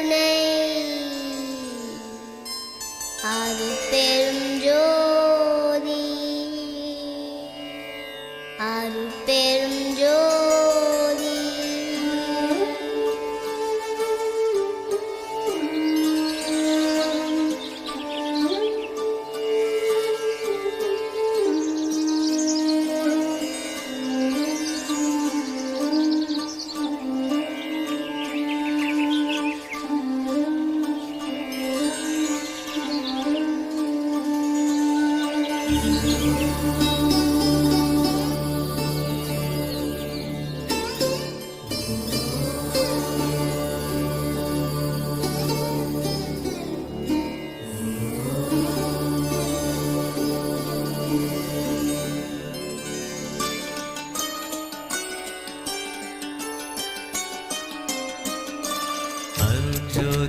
கருணை அது பெரும் ஜோதி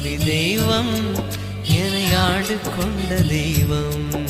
அருட்ஜோதி தெய்வம். என்னை ஆண்டு கொண்ட தெய்வம்.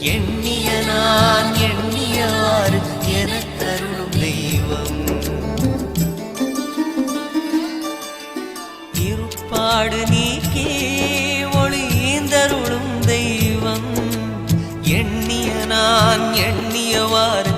எண்ணிய நான் எண்ணியவாறு எனக்கருளும் தெய்வம். இருப்பாடு நீக்கே ஒளிந்தருளும் தெய்வம். எண்ணிய நான் எண்ணியவாறு